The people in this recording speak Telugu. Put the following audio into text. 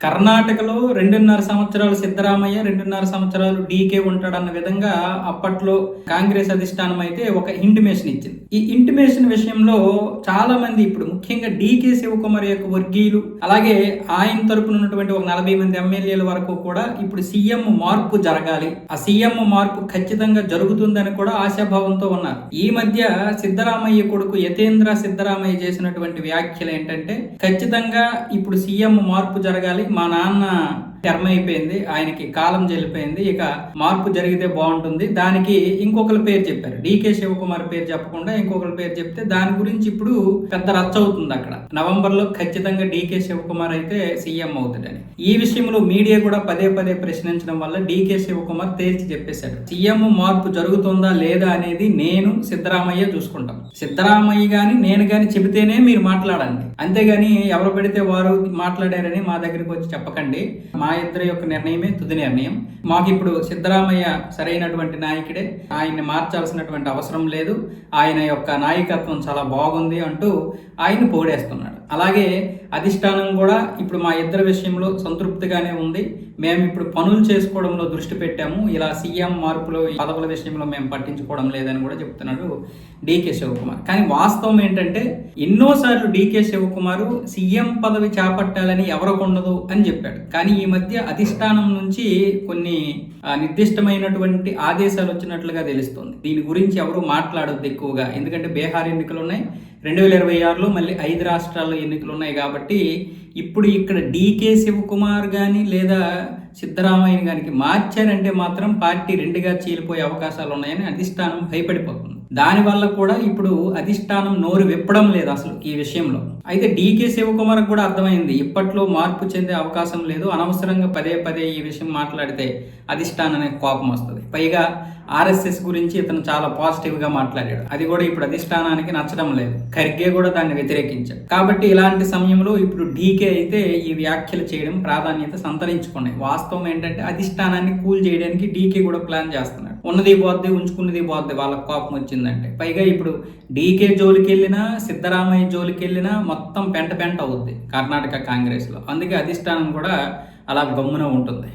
కర్ణాటకలో రెండున్నర సంవత్సరాలు సిద్ధరామయ్య రెండున్నర సంవత్సరాలు డీకే ఉంటాడన్న విధంగా అప్పట్లో కాంగ్రెస్ అధిష్టానం అయితే ఒక ఇంటిమేషన్ ఇచ్చింది. ఈ ఇంటిమేషన్ విషయంలో చాలా మంది ఇప్పుడు ముఖ్యంగా డీకే శివకుమార్ యొక్క వర్గీయులు అలాగే ఆయన తరపున ఉన్నటువంటి ఒక నలభై మంది ఎమ్మెల్యేల వరకు కూడా ఇప్పుడు సీఎం మార్పు జరగాలి. ఆ సీఎం మార్పు ఖచ్చితంగా జరుగుతుందని కూడా ఆశాభావంతో ఉన్నారు. ఈ మధ్య సిద్ధరామయ్య కొడుకు యతేంద్ర సిద్ధరామయ్య చేసినటువంటి వ్యాఖ్యలు ఏంటంటే ఖచ్చితంగా ఇప్పుడు సీఎం మార్పు జరగాలి. మా నాన్న టర్మ్ అయిపోయింది ఆయనకి కాలం చెల్లిపోయింది ఇక మార్పు జరిగితే బాగుంటుంది. దానికి ఇంకొకరి పేరు చెప్పారు. డీకే శివకుమార్ పేరు చెప్పకుండా ఇంకొకరి పేరు చెప్తే దాని గురించి ఇప్పుడు పెద్ద రచ్చ అవుతుంది అక్కడ. నవంబర్లో ఖచ్చితంగా డీకే శివకుమార్ అయితే సీఎం అవుతాడని. ఈ విషయంలో మీడియా కూడా పదే పదే ప్రశ్నించడం వల్ల డీకే శివకుమార్ తేల్చి చెప్పేశాడు. సీఎం మార్పు జరుగుతుందా లేదా అనేది నేను సిద్ధరామయ్య చూసుకుంటాం. సిద్ధరామయ్య గాని నేను గాని చెబితేనే మీరు మాట్లాడండి. అంతేగాని ఎవరు పెడితే వారు మాట్లాడారని మా దగ్గరికి వచ్చి చెప్పకండి. మా మా ఇద్దరి యొక్క నిర్ణయమే తుది నిర్ణయం. మాకు ఇప్పుడు సిద్ధరామయ్య సరైనటువంటి నాయకుడే. ఆయన్ని మార్చాల్సినటువంటి అవసరం లేదు. ఆయన యొక్క నాయకత్వం చాలా బాగుంది అంటూ ఆయన పోడేస్తున్నాడు అలాగే అధిష్టానం కూడా ఇప్పుడు మా ఇద్దరి విషయంలో సంతృప్తిగానే ఉంది. మేము ఇప్పుడు పనులు చేసుకోవడంలో దృష్టి పెట్టాము. ఇలా సీఎం మార్పులు ఈ పదవుల విషయంలో మేము పట్టించుకోవడం లేదని కూడా చెప్తున్నాడు డీకే శివకుమార్. కానీ వాస్తవం ఏంటంటే ఎన్నోసార్లు డీకే శివకుమార్ సీఎం పదవి చేపట్టాలని ఎవరికి ఉండదు అని చెప్పాడు. కానీ ఈ మధ్య అధిష్టానం నుంచి కొన్ని నిర్దిష్టమైనటువంటి ఆదేశాలు వచ్చినట్లుగా తెలుస్తుంది. దీని గురించి ఎవరు మాట్లాడొద్దు ఎక్కువగా. ఎందుకంటే బీహార్ ఎన్నికలు ఉన్నాయి. రెండు వేల ఇరవై ఆరులో మళ్ళీ ఐదు రాష్ట్రాల్లో ఎన్నికలు ఉన్నాయి కాబట్టి ఇప్పుడు ఇక్కడ డీకే శివకుమార్ కానీ లేదా సిద్ధరామయ్య గారికి మార్చారంటే మాత్రం పార్టీ రెండుగా చీలిపోయే అవకాశాలు ఉన్నాయని అధిష్టానం భయపడిపోతుంది. దానివల్ల కూడా ఇప్పుడు అధిష్టానం నోరు విప్పడం లేదు అసలు ఈ విషయంలో. అయితే డీకే శివకుమార్ కూడా అర్థమైంది. ఇప్పట్లో మార్పు చెందే అవకాశం లేదు. అనవసరంగా పదే పదే ఈ విషయం మాట్లాడితే అధిష్టానానికి కోపం వస్తుంది. పైగా ఆర్ఎస్ఎస్ గురించి ఇతను చాలా పాజిటివ్గా మాట్లాడాడు. అది కూడా ఇప్పుడు అధిష్టానానికి నచ్చడం లేదు. ఖర్గే కూడా దాన్ని వ్యతిరేకించాడు. కాబట్టి ఇలాంటి సమయంలో ఇప్పుడు డీకే అయితే ఈ వ్యాఖ్యలు చేయడం ప్రాధాన్యత సంతరించుకున్నాయి. వాస్తవం ఏంటంటే అధిష్టానాన్ని కూల్ చేయడానికి డీకే కూడా ప్లాన్ చేస్తున్నాడు ఉన్నది పోద్ది ఉంచుకున్నది పోద్ది వాళ్ళకి కోపం వచ్చిందంటే. పైగా ఇప్పుడు డీకే జోలికి వెళ్ళినా సిద్ధరామయ్య జోలికి వెళ్ళినా మొత్తం పెంట పెంట అవుద్ది కర్ణాటక కాంగ్రెస్లో. అందుకే అధిష్టానం కూడా అలా గమ్మున ఉంటుంది.